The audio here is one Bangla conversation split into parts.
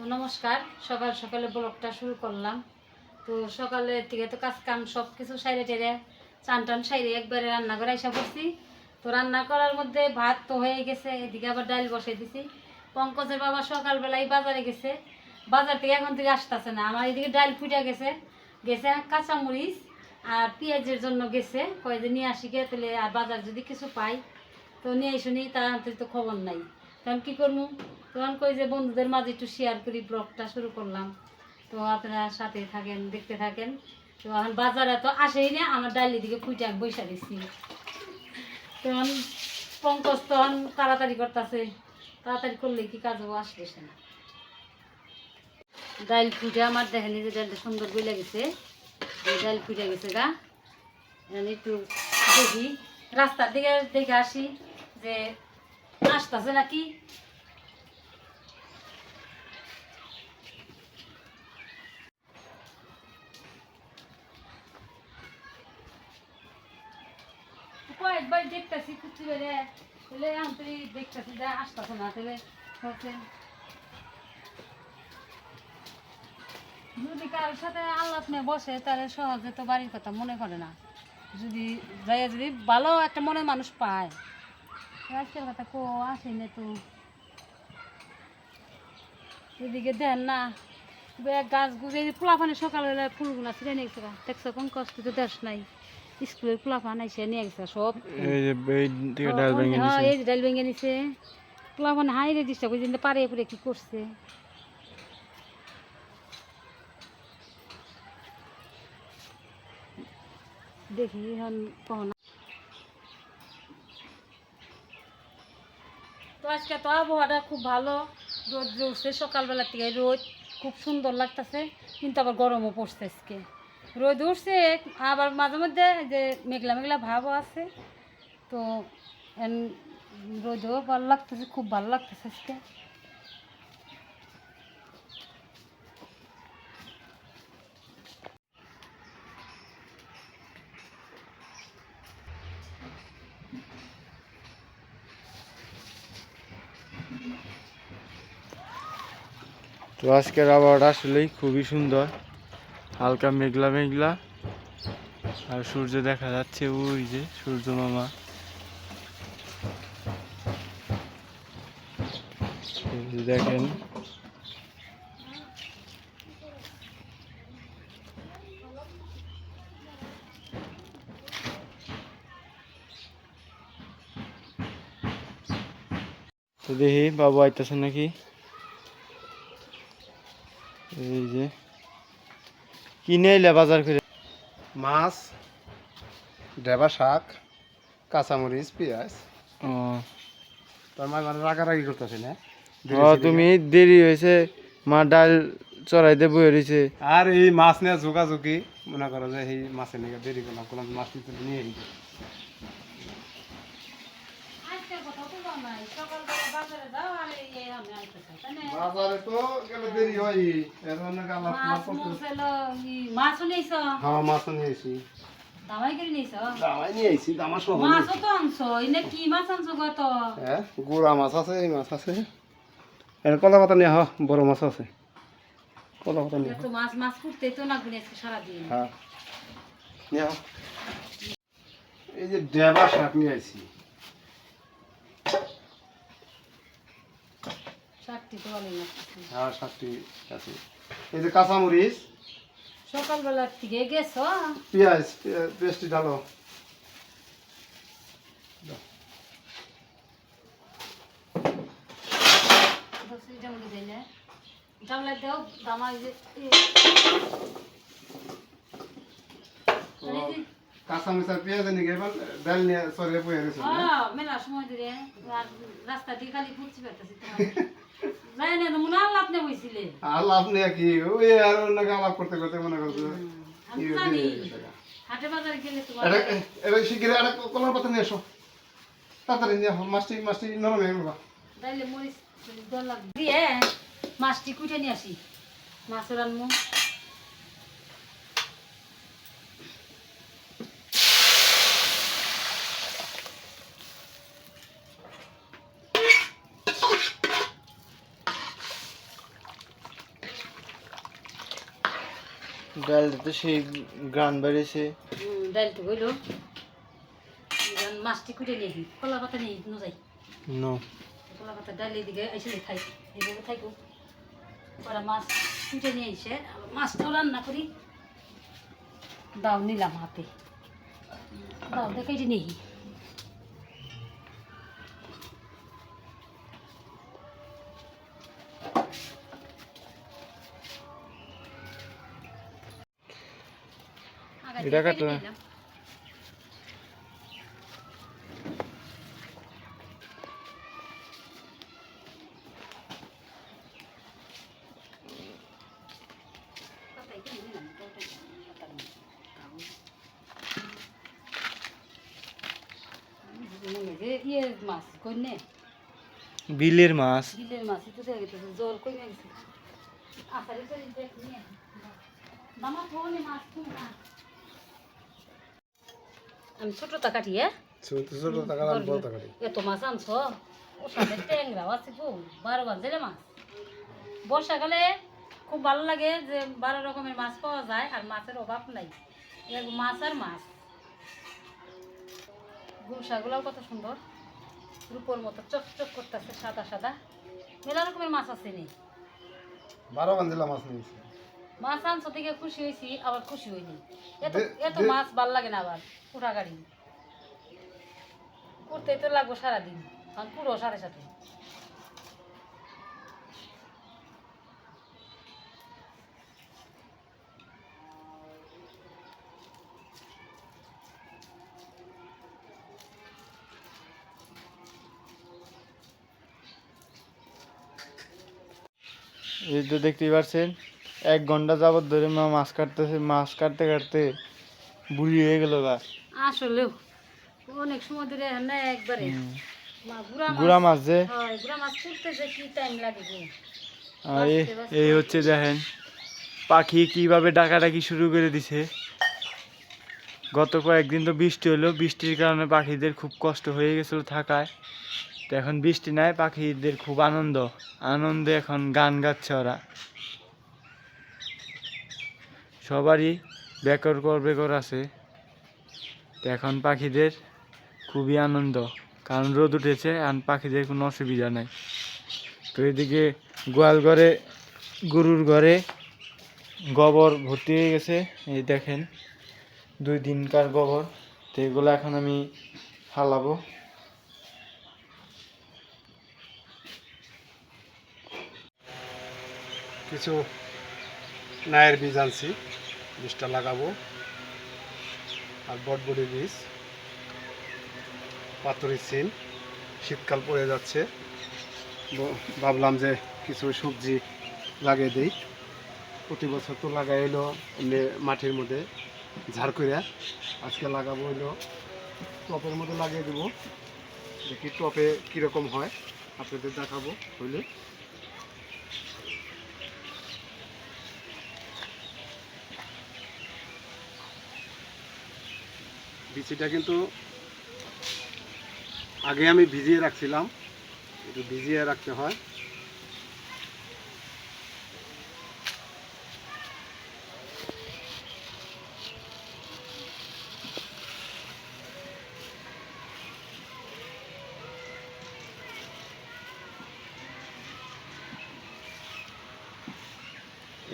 তো নমস্কার, সকাল সকালে ব্লগটা শুরু করলাম। তো সকালের থেকে তো কাজ কাম সব কিছু সাইরে টেরে, চান টান সাইরে একবারে রান্না করে এসে করছি তো রান্না করার মধ্যে ভাত তো হয়ে গেছে, এদিকে আবার ডাল বসাই দিছি। পঙ্কজের বাবা সকালবেলায় বাজারে গেছে। বাজার থেকে এখন থেকে আসতেছে না, আমার এদিকে ডাল ফুটে গেছে। গেছে কাঁচামরিচ আর পেঁয়াজের জন্য গেছে কয়ে যে নিয়ে আসি গে, তাহলে আর বাজার যদি কিছু পাই, তো নিয়ে শুনি তার তো খবর নাই। তখন কী করব তখন কই যে বন্ধুদের মাঝে একটু শেয়ার করি ব্লগটা শুরু করলাম। তো আপনারা সাথে থাকেন, দেখতে থাকেন। তো এখন বাজারে তো আসেই না, আমার ডালি দিকে ফুটে বৈশা দিচ্ছি তখন পঙ্কজ তখন তাড়াতাড়ি করতেছে, তাড়াতাড়ি করলে কি কাজ হব আসতেছে না। ডাল ফুটে আমার দেখেনি যে ডালটা সুন্দর বইলে গেছে। এই ডাল ফুটে গেছে গা। একটু দেখি। রাস্তার দিকে দেখে আসি যে আসতেছে নাকি? কয়েকবার দেখতেছি কুচি বেড়ে। তাহলে তুই দেখতেছি যে আসতেছে না, তাহলে হচ্ছে যদি কারোর সাথে আল্লাহ নিয়ে বসে, তাহলে সহজে তো বাড়ির কথা মনে করে না। যদি যাই যদি ভালো একটা মনের মানুষ পায়। আজকের কথা কো আসেনি তো এদিকে দেন না বে- গাছ গুছ এই পোলাপানি সকালবেলা ফুলগুলা ছিঁড়ে নিয়ে গেছে গা। দেখছ কোন কষ্ট তো দেশ নাই স্কুলের পোলাপান এসে নিয়ে গেছে সব এই যে ডাল ভেঙে হ্যাঁ, নিছে হাই রে ডিস্টার্ব করে পারে পুরে কি করছে দেখি এখন কখন তো আজকে তো আবহাওয়াটা খুব ভালো। রোদ উঠছে সকালবেলা থেকে রোদ খুব সুন্দর লাগতেছে, কিন্তু আবার গরমও পড়ছে আজকে। রোদ উঠছে, আবার মাঝে মধ্যে যে মেঘলা মেঘলা ভাবও আছে, তো রোদও ভালো লাগতেছে, খুব ভালো লাগতেছে আজকে। তো আজকের আবহাওয়াটা আসলেই খুবই সুন্দর। হালকা মেঘলা মেঘলা। আর সূর্য দেখা যাচ্ছে, ওই যে সূর্য মামা। দেখেন। তো দেখি বাবু আইতেছে নাকি? এই যে। কিনে এলে বাজার করে। মাছ ডেবা শাক কাঁচামরিচ পেঁয়াজ। ও। তোর মা মানে রাগারাগি করতেছে না? ও, তুমি দেরি হয়েছে মা ডাল চড়াইতে বয়ে রয়েছে আর এই মাছ নিয়ে ঝুঁকাঝুঁকি মনে করো যে এই মাছের নিয়ে দেরি করলাম কোনো মাছ নিতে নিয়ে এলি আজকের কথা তো জানা নাই সকালবেলা বাজারে তো গেলে দেরি হয় এর জন্য মাছ মোছ নিয়েছ? হ্যাঁ মাছ দামাই করে নিয়েছ? দামাই নিয়ে আইসি দামা সহ মাছও তো আনছো এনে কি মাছ আনছো গো হ্যাঁ গুড়া মাছ আছে এই মাছ আছে। এর কলা পাতা নিয়ে হ বড় মাছ আছে। কলা পাতা নিয়ে তো মাছ মাছ করতে তো না গুনে আজকে সারাদিন। হ্যাঁ। নিয়ে এই যে ডেবা শাক নিয়ে আইসি তো ভালো না হ্যাঁ শাকটি আছে। এই যে কাঁচামরিচ। সকালবেলার থেকে গেছো? পেঁয়াজ পেঁয়াজ- পেঁয়াজটি দিলে জামলা দেও এই যে- কাঁচামরিচ পেঁয়াজ নিয়ে ডাল নিয়ে সরিয়ে বয়ে গেছে হ্যাঁ, রাস্তা দিয়ে খালি বেড়াতেছি যাই না আল্লাহ আপনি হয়েছিলে আল্লাহ আপনি কি ওই আর অন্যকে আলাপ করতে করতে মনে করছে। এটা? শিগগিরি একটা কলার পাতা নিয়ে এসো। তাড়াতাড়ি নিয়ে আসো মাছটি মাছটি নরম হয়ে গেল দিয়ে মাছটি কুটে নিয়ে আসি। মাছ আনমু। ডালটা তো সেই গান বেড়েছে হুম, ডালটা হইল। এখন মাছটি কুটে নিয়ে কলা পাতা নিয়ে নো যাই নো। কলা পাতা ডাল এদিকে এসে খাই এইভাবে থাকব ওরা মাছ কুটে নিয়ে এসে মাছটাও রান্না করি। দাও নিলাম হাতে। দাও দেখাই নেই এটা কাটো। ইয়ে মাছ কইনে বিলের মাছ বিলের মাছ তো দেখে গেছে জল কমে গেছে আসারে তো দেখ নিয়ে মামা ফোনে মাছ তুমি না আমি ছোটটা কাটি হ্যাঁ? ছোট ছোট টাকা আর বড় টাকা এত মাছ আনছ? ও সাথে ট্যাংরাও আছে গো বারো বাজলে মাছ। বর্ষাকালে খুব ভালো লাগে যে বারো রকমের মাছ পাওয়া যায় আর মাছের অভাব নাই। মাছ আর মাছ। গুলশাগুলাও কত সুন্দর। রূপোর মতো চকচক করতেছে সাদা সাদা। মেলা রকমের মাছ আছে নি বারো গাঞ্জিলা মাছ নিয়েছি। মাছ আনছো থেকে খুশি হয়েছি আবার খুশি হইনি। এত এত মাছ ভালো লাগে না আবার পুরা গাড়ি। করতেই তো লাগবো সারাদিন কারণ পুরো সাথে সাথে। এই তো দেখতেই পাচ্ছেন এক ঘণ্টা যাবত ধরে মা মাছ কাটতেছে মাছ কাটতে কাটতে বুড়ি হয়ে গেল গা। আসলে অনেক সময় ধরে না একবারে। গুড়া মাছ যে। গুড়া মাছ করতে যে কি টাইম লাগে আর এ- এই হচ্ছে দেখেন পাখি কীভাবে ডাকাডাকি শুরু করে দিছে। গত কয়েকদিন তো বৃষ্টি হলো বৃষ্টির কারণে পাখিদের খুব কষ্ট হয়ে গেছিল থাকায়। তো এখন বৃষ্টি নাই পাখিদের খুব আনন্দ। আনন্দে এখন গান গাচ্ছে ওরা। সবারই বেকর কর বেকর আছে। এখন পাখিদের খুবই আনন্দ, কারণ রোদ উঠেছে আর পাখিদের কোনো অসুবিধা নাই। তো এদিকে গোয়াল ঘরে, গরুর ঘরে গোবর ভর্তি হয়ে গেছে। এই দেখেন, দুই দিনকার গোবর। তো এগুলো এখন আমি ফালাবো। কিছু নায়ের বীজ আনছি। বীজটা লাগাবো। আর বটবড়ি বীজ পাথরি সিম, শীতকাল পড়ে যাচ্ছে। ভাবলাম যে কিছু সবজি লাগিয়ে দিই। প্রতি বছর তো লাগাই এলো মাটির মধ্যে ঝাড় করে আজকে লাগাবো হইল। টপের মধ্যে লাগিয়ে দেবো। দেখি টপে কীরকম হয়, আপনাদের দেখাবো হইলে। বিচিটা কিন্তু আগে আমি ভিজিয়ে রাখছিলাম, একটু ভিজিয়ে রাখতে হয়।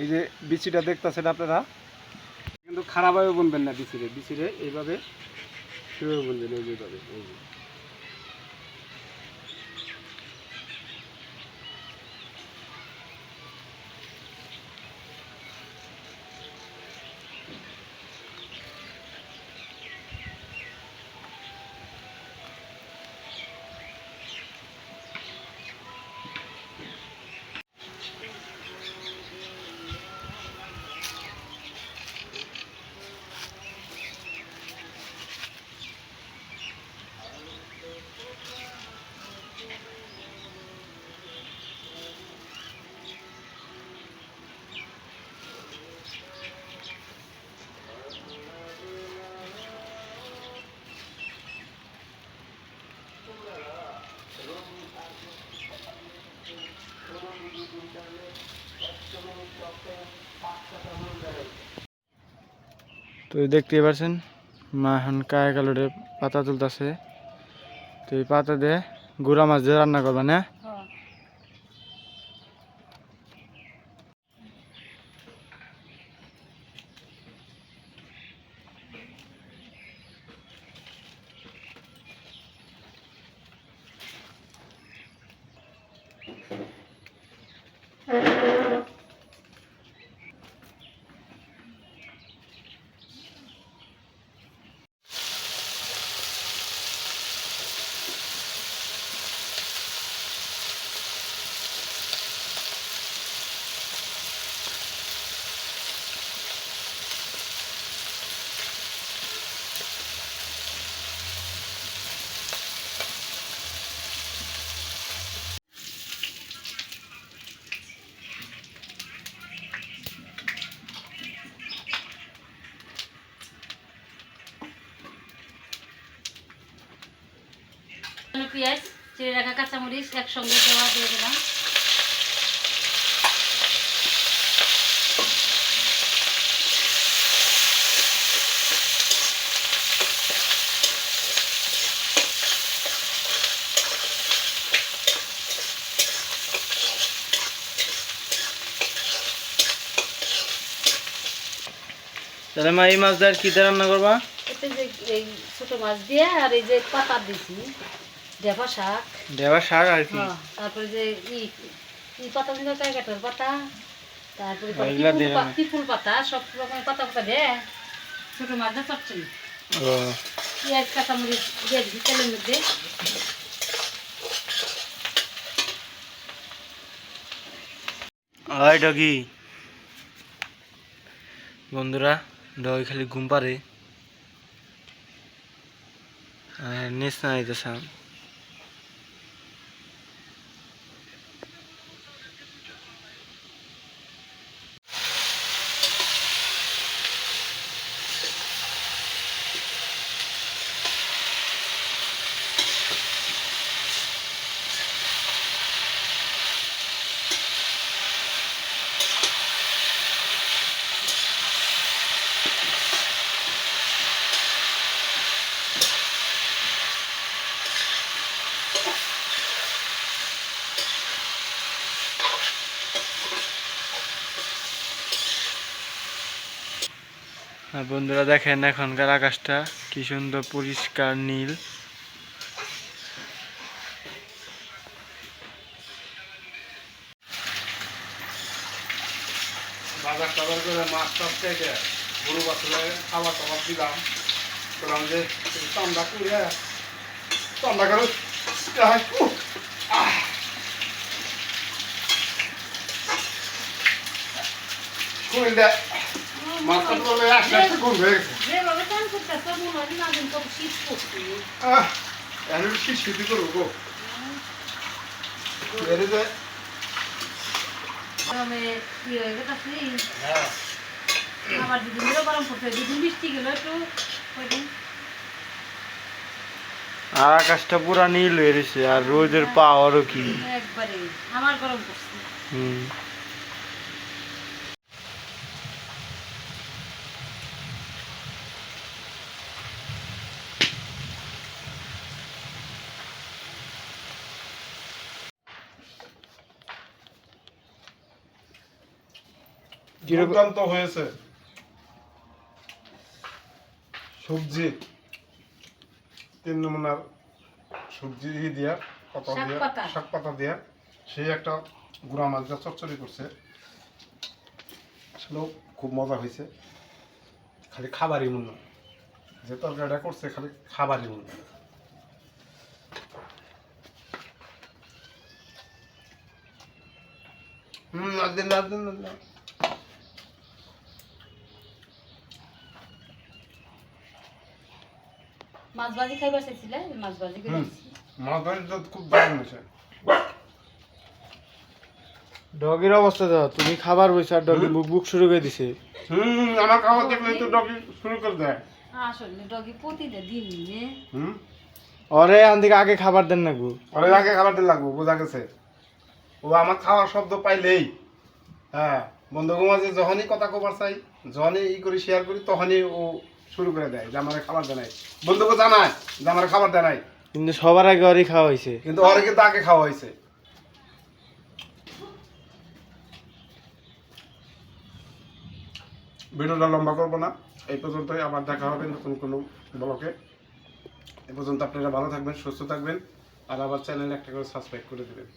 এই যে বিচিটা দেখতেছেন আপনারা? কিন্তু খারাপভাবে বুনবেন না বিচিরে বিচিরে এইভাবে সেভাবে বুনবেন এইভাবে। এই তো দেখতে পারছেন, মা এখন কায়া কালোরে পাতা তুলতেছে। তো এই পাতা দিয়ে গুড়া মাছ দিয়ে রান্না করবা, না? পেঁয়াজ চিড়ে রাখা কাঁচামরিচ একসঙ্গে দেওয়া দিয়ে দিলাম। তাহলে মা এই মাছ দিয়ে আর কি দিয়ে রান্না করবা? যে এই ছোট মাছ দিয়ে আর এই যে পাতা দিছি। শাক। দেবা শাক আর কি। হ্যাঁ, তারপরে যে ই ই পাতা পাতা। তারপরে দিয়ে পা- পাতা? সব রকমের পাতা পাতা দে। ছোট মাছ দিয়ে চচ্চড়ি ও। পেঁয়াজ কাঁচামরিচ দিয়ে দিছি তেলের মধ্যে। ওই ডগি। বন্ধুরা ডগি খালি ঘুম পারে নিস না আইতেছাম বন্ধুরা দেখেন এখনকার আকাশটা কি সুন্দর পরিষ্কার নীল। বাজার টাজার করে মাছ টাছ থেকে গরু দিলাম। যে করে বলে আসতে আসতে হয়ে গেছে যেভাবে চান করতেছে মনে হয় না দিন তো শীত করছি আহ এখন কি স্মৃতি করব গো। এরে যে তবে কি হয়ে গেছে? হ্যাঁ। আবার দুদিন গরম করতে দুদিন বৃষ্টি গেল একটু। আর আকাশটা পুরা নীল হয়ে রয়েছে আর রোদের পাওয়ারও কি। একবারে আমার গরম করছে হুম। দুর্দান্ত হয়েছে সবজি তিন নমুনার সবজি দিয়া পাতা শাক দিয়া পাতা। শাক পাতা দিয়া সেই একটা গুঁড়া মাছ দিয়ে চচ্চড়ি করছে আসলেও খুব মজা হয়েছে খালি খাবারই হয়। যে তরকারিটা করছে খালি খাবারই হয়। হুম আর দিন আর দিন আর মাছ ভাজি খাইবার চাইছিলে? মাছ ভাজি করে হুম। দিছি। মাছ খুব দারুণ হয়েছে। ডগির অবস্থা দাও তুমি খাবার বইছো আর ডগি বুক বুক শুরু করে দিছে। হুম আমার খাবার দেখলে তো ডগি শুরু করে দেয়। আসলে ডগি প্রতিটা দিন নে। হুম। ওরে আন থেকে আগে খাবার দেন না গো ওরে আগে খাবার দিন লাগবো বোঝা গেছে। ও আমার খাওয়ার শব্দ পাইলেই। হ্যাঁ বন্ধুকে মাঝে যখনই কথা কবার চাই যখনই ই করি শেয়ার করি তখনই ও শুরু করে দেয় যে আমার খাবার দেয় বন্ধুকে জানায় যে আমার খাবার দেয় কিন্তু সবার আগে ওরই খাওয়া হয়েছে। কিন্তু ওরে কিন্তু আগে খাওয়া হয়েছে। ভিডিওটা লম্বা করব না এই পর্যন্তই আবার দেখা হবে নতুন কোনো ব্লকে এ পর্যন্ত আপনারা ভালো থাকবেন সুস্থ থাকবেন আর আবার চ্যানেল একটা করে সাবস্ক্রাইব করে দেবেন।